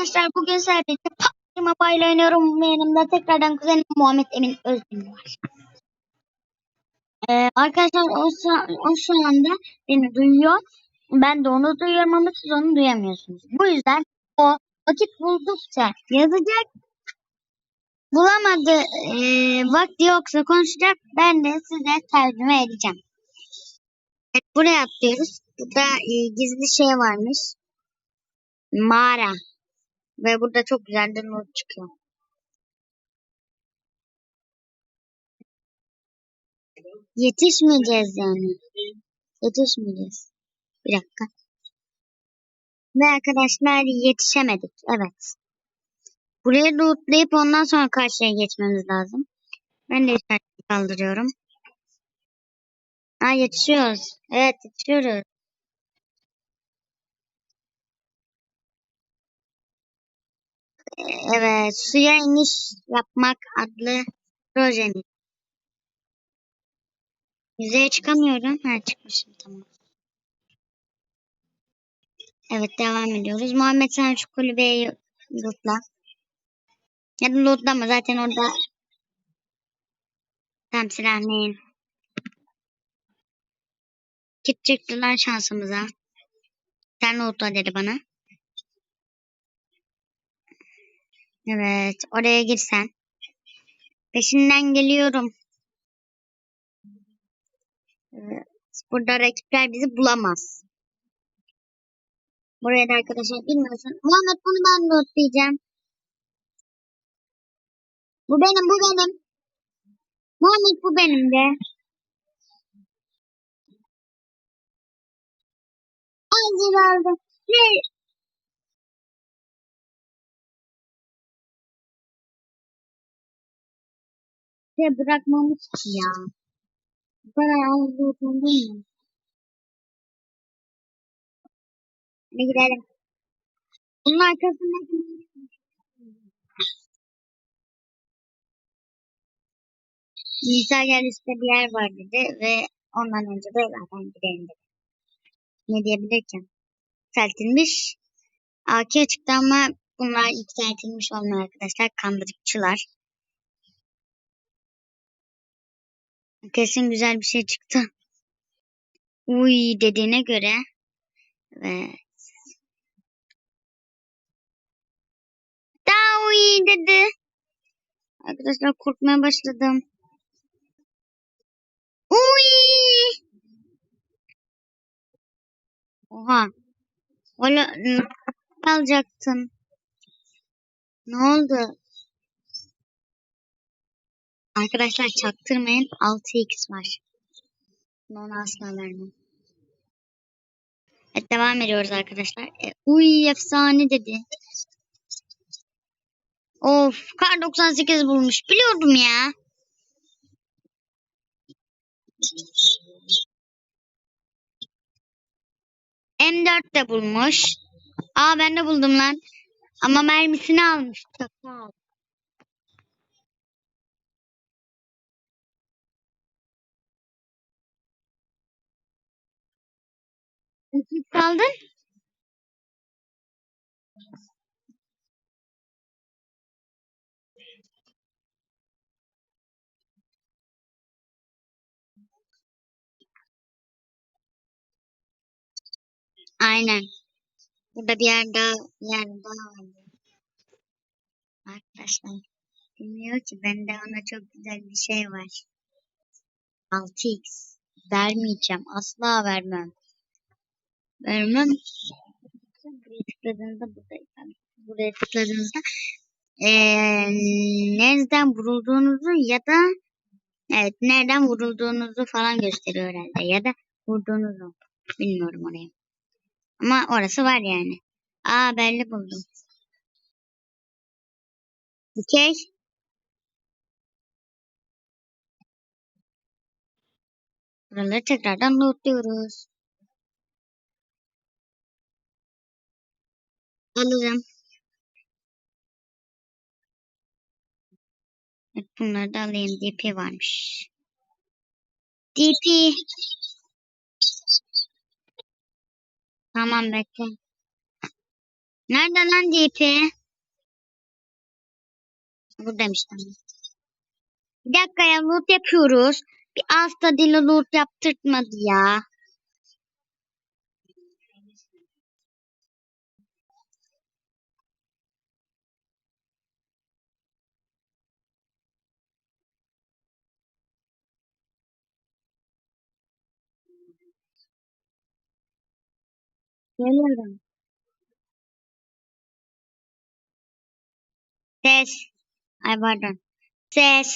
Arkadaşlar bugün birlikte PUBG Mobile oynuyorum. Yanımda tekrardan kuzenim Muhammed Emin Özdemir var. Ee, arkadaşlar o, şu- o şu anda beni duyuyor. Ben de onu duyuyorum ama siz onu duyamıyorsunuz. Bu yüzden o vakit buldukça yazacak. Bulamadı e, vakti yoksa konuşacak. Ben de size tercüme edeceğim. Buraya atlıyoruz. Burada e, gizli şey varmış. Mağara. Ve burada çok güzel bir not çıkıyor. Yetişmeyeceğiz yani. Yetişmeyeceğiz. Bir dakika. Ve arkadaşlar yetişemedik. Evet. Buraya lootlayıp ondan sonra karşıya geçmemiz lazım. Ben de işaretini kaldırıyorum. Aa yetişiyoruz. Evet yetişiyoruz. Evet. Suya iniş yapmak adlı projemiz. Yüzeye çıkamıyorum. Ha çıkmışım tamam. Evet devam ediyoruz. Muhammed sen şu kulübeyi lootla. Ya da lootlama zaten orada tam silah neyin. Kit çıktı lan şansımıza. Sen lootla dedi bana. Evet oraya girsen. Peşinden geliyorum. Evet, burada rakipler bizi bulamaz. Buraya da arkadaşlar bilmiyorsun. Muhammed bunu ben lootlayacağım. Bu benim bu benim. Muhammed bu benim de. Acil aldım. Ne? Şey bırakmamış ki ya. Bu kadar az lootlandın mı? Hadi gidelim. Bunun arkasındaki Nisa gel üstte bir yer var dedi ve ondan önce de zaten gidelim dedi. Ne diyebilir ki? Yükseltilmiş. AK çıktı ama bunlar yükseltilmiş olmuyor arkadaşlar. Kandırıkçılar. Kesin güzel bir şey çıktı. Uy dediğine göre ve daha uy dedi. Arkadaşlar korkmaya başladım. Uy! Oha. Valla ne alacaktın? Ne oldu? Arkadaşlar çaktırmayın 6x var. Onu asla vermem. Evet devam ediyoruz arkadaşlar. E, uy efsane dedi. Of kar 98 bulmuş. Biliyordum ya. M4 de bulmuş. Aa ben de buldum lan. Ama mermisini almış. Çakal. Kaldın? Aynen. Burada bir yer daha, bir yer daha var. Arkadaşlar. Bilmiyor ki bende ona çok güzel bir şey var. 6x. Vermeyeceğim. Asla vermem. Vermem. Buraya tıkladığınızda buradayım. Buraya tıkladığınızda nereden vurulduğunuzu ya da evet nereden vurulduğunuzu falan gösteriyor herhalde. Ya da vurduğunuzu. Bilmiyorum orayı. Ama orası var yani. Aa belli buldum. Dikey. Buraları tekrardan lootluyoruz. Alırım. Evet, bunları da alayım. DP varmış. DP. Tamam bekle. Nerede lan DP? Buradaymış tamam. Bir dakika ya loot yapıyoruz. Bir hasta dili loot yaptırtmadı ya. Geliyorum. Ses. Ay pardon. Ses.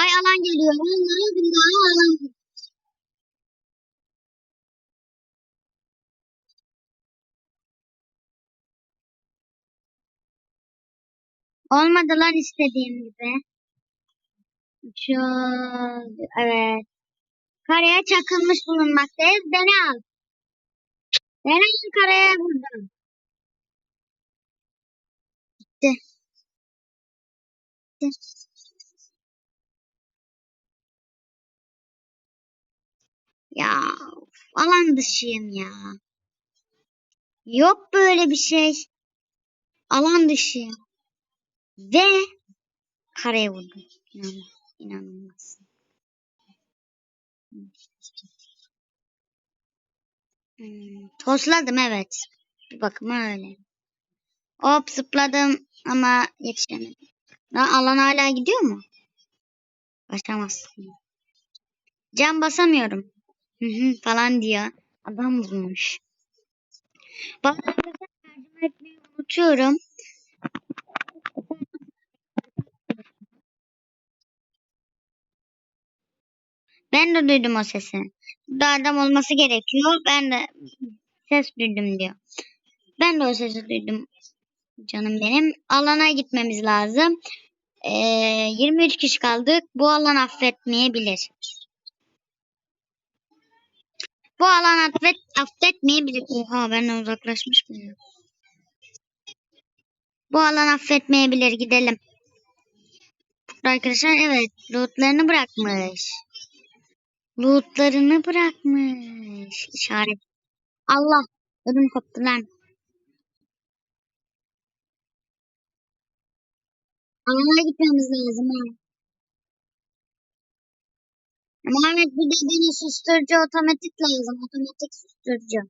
Ay alan geliyor. Vallahi billahi alan. Olmadı lan istediğim gibi. Şu evet. Karaya çakılmış bulunmaktayız. Beni al. Beni al karaya buradan. Gitti. Gitti. Ya alan dışıyım ya. Yok böyle bir şey. Alan dışıyım. Ve karaya vurdum. İnan, inanılmaz. Hmm, tosladım evet. Bir bakıma öyle. Hop zıpladım ama yetişemedim. Lan alan hala gidiyor mu? Başlamazsın. Cam basamıyorum. Falan diyor. Adam bulmuş. Arkadaşlar yardım etmeyi unutuyorum. Ben de duydum o sesi. Burada adam olması gerekiyor. Ben de ses duydum diyor. Ben de o sesi duydum. Canım benim. Alana gitmemiz lazım. Ee, 23 kişi kaldık. Bu alan affetmeyebilir. Bu alan affet, affetmeyebilir. Oha benden uzaklaşmış mı? Bu alan affetmeyebilir. Gidelim. Arkadaşlar evet. Lootlarını bırakmış. Lootlarını bırakmış. İşaret. Allah. Ödüm koptu lan. Alana gitmemiz lazım ha. Muhammed bir de bana susturucu otomatik lazım. Otomatik susturucu.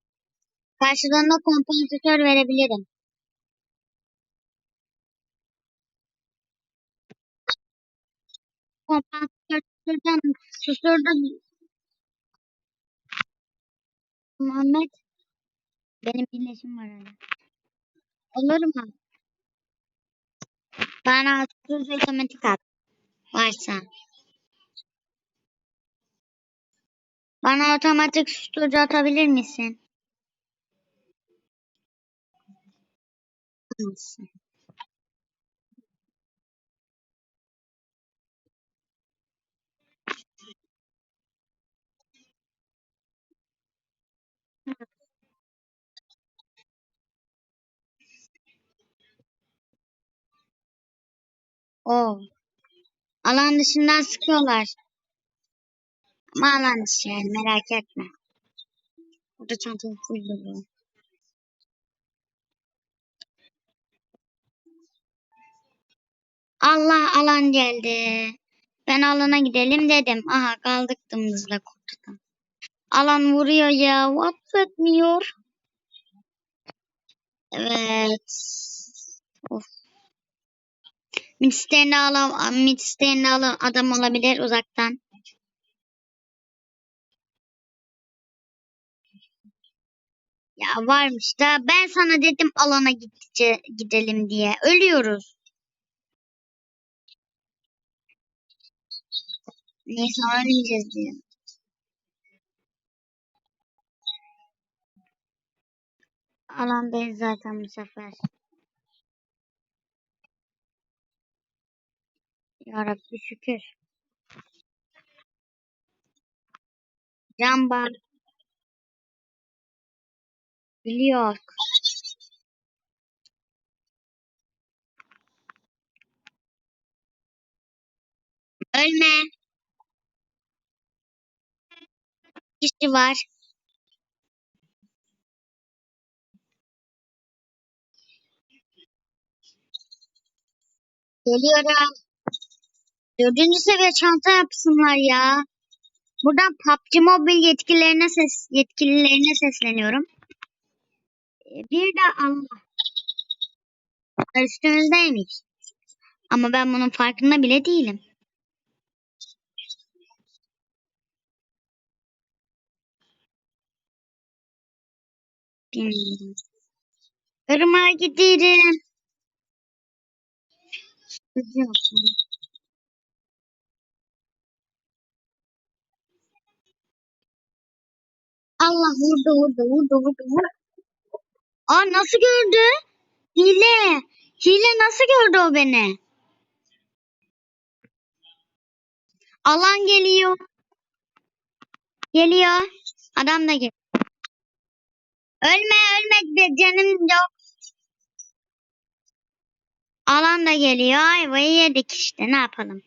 Karşılığında kompansatör verebilirim. Kompansatör susturacağım. Muhammed. Benim birleşim var hala. Olur mu? Bana susturucu otomatik at. Varsa. Bana otomatik susturucu atabilir misin? Atamazsın. Oo. Alan dışından sıkıyorlar. Ama alan dışı yani merak etme. Burada çantam full dolu. Allah alan geldi. Ben alana gidelim dedim. Aha kaldık dımdızla kutuda. Alan vuruyor ya. Affetmiyor. Evet. Of. Midstay'inde alan, alan adam olabilir uzaktan. Ya varmış da ben sana dedim alana gidece, gidelim diye. Ölüyoruz. Neyse oynayacağız diye. Alandayız zaten bu sefer. Ya Rabbi şükür. Jamba. Biliyor. Ölme. Kişi var. Geliyorum. Dördüncü seviye çanta yapsınlar ya. Buradan PUBG Mobile yetkililerine ses yetkililerine sesleniyorum. Ee, Bir de Allah. Üstümüzdeymiş. Ama ben bunun farkında bile değilim. Bilmiyorum. Irmağa giderim. Yok. Allah vurdu vurdu vurdu vurdu vurdu. Aa nasıl gördü? Hile. Hile nasıl gördü o beni? Alan geliyor. Geliyor. Adam da geliyor. Ölme ölme canım yok. Alan da geliyor. Ayvayı yedik işte ne yapalım.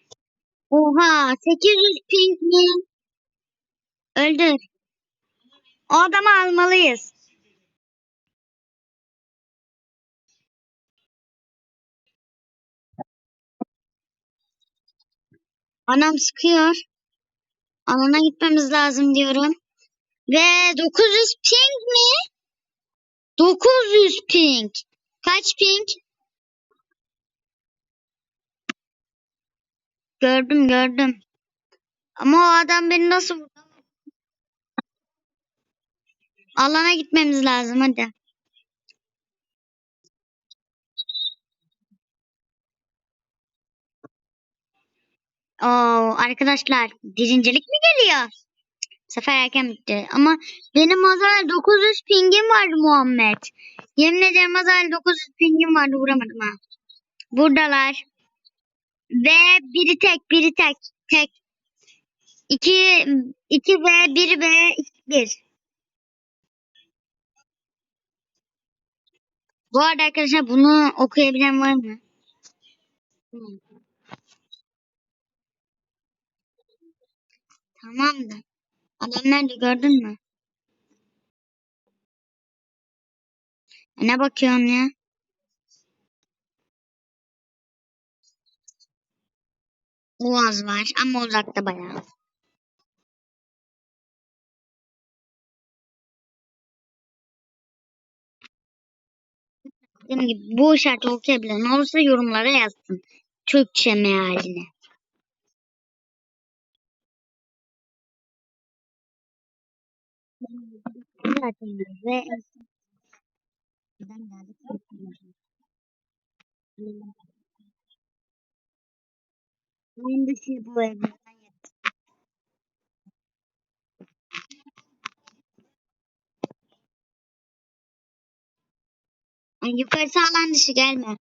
Oha 800 ping mi? Öldür. O adamı almalıyız. Anam sıkıyor. Alana gitmemiz lazım diyorum. Ve 900 ping mi? 900 ping. Kaç ping? Gördüm gördüm. Ama o adam beni nasıl vurdu? Alana gitmemiz lazım hadi. Oo, arkadaşlar birincilik mi geliyor? Bu sefer erken bitti. Ama benim az evvel 900 pingim vardı Muhammed. Yemin ederim az evvel 900 pingim vardı vuramadım ha. Buradalar. Ve biri tek biri tek. Tek. İki, iki ve bir ve bir. Bu arada arkadaşlar bunu okuyabilen var mı? Tamam da. Adam nerede gördün mü? E, Ne bakıyorsun ya? Uaz var ama uzakta bayağı. Dediğim gibi bu şartı okuyabilen olursa yorumlara yazsın. Türkçe mealine. Zaten ve ben. Oyun dışı bu evde. Ay, yukarısı alan dışı gelme.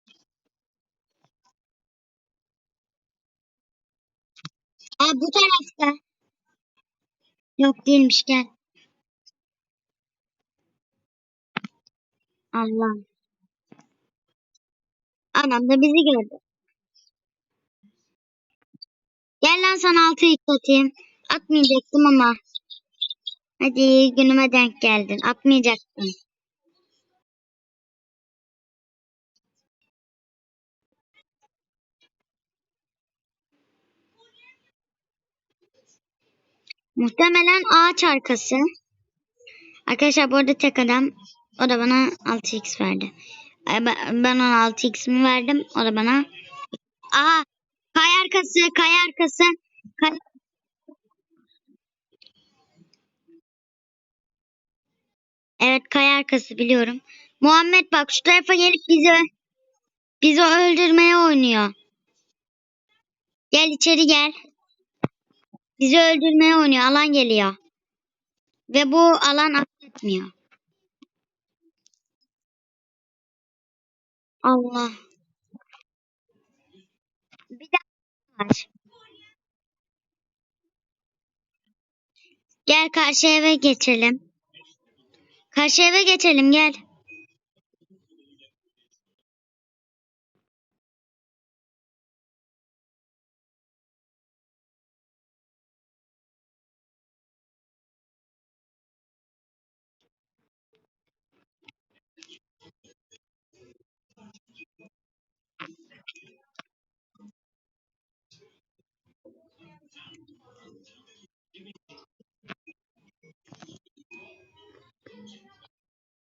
Aa bu tarafta. Yok değilmiş gel. Allah. Adam da bizi gördü. Gel lan sana altı atayım. Atmayacaktım ama. Hadi günüme denk geldin. Atmayacaktım. Muhtemelen ağaç arkası. Arkadaşlar bu arada tek adam. O da bana 6x verdi. Ben ona 6x'imi verdim. O da bana. Aha. Kay arkası. Kay arkası. Kay... Evet kay arkası biliyorum. Muhammed bak şu tarafa gelip bizi bizi öldürmeye oynuyor. Gel içeri gel. Bizi öldürmeye oynuyor. Alan geliyor. Ve bu alan affetmiyor. Allah. Bir daha var. Gel karşı eve geçelim. Karşı eve geçelim gel.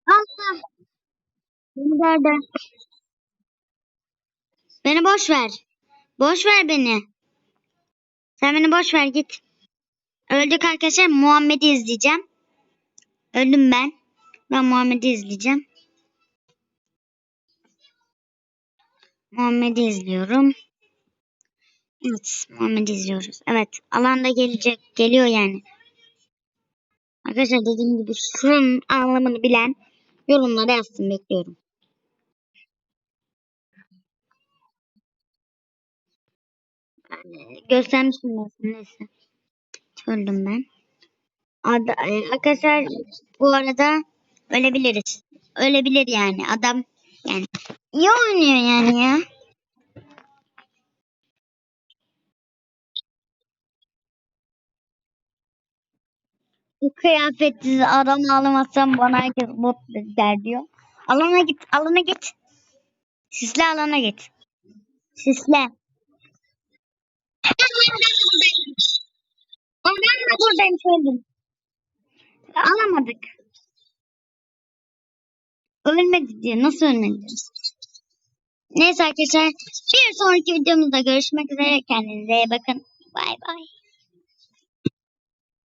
Allah. Beni nerede? Beni boş ver. Boş ver beni. Sen beni boş ver git. Öldük arkadaşlar. Muhammed'i izleyeceğim. Öldüm ben. Ben Muhammed'i izleyeceğim. Muhammed'i izliyorum. Evet, Muhammed'i izliyoruz. Evet, alanda gelecek, geliyor yani. Arkadaşlar dediğim gibi şunun anlamını bilen yorumlara yazsın bekliyorum. Yani göstermiştim ben neyse. Öldüm ben. E, arkadaşlar bu arada ölebiliriz. Ölebilir yani adam yani iyi oynuyor yani ya. Bu kıyafetsiz adam alamazsam bana herkes bot der diyor. Alana git, alana git. Sisle alana git. Sisle. Ben de buradayım söyledim. Alamadık. Ölmedi diyor. Nasıl ölmedi? Neyse arkadaşlar. Bir sonraki videomuzda görüşmek üzere. Kendinize iyi bakın. Bay bay.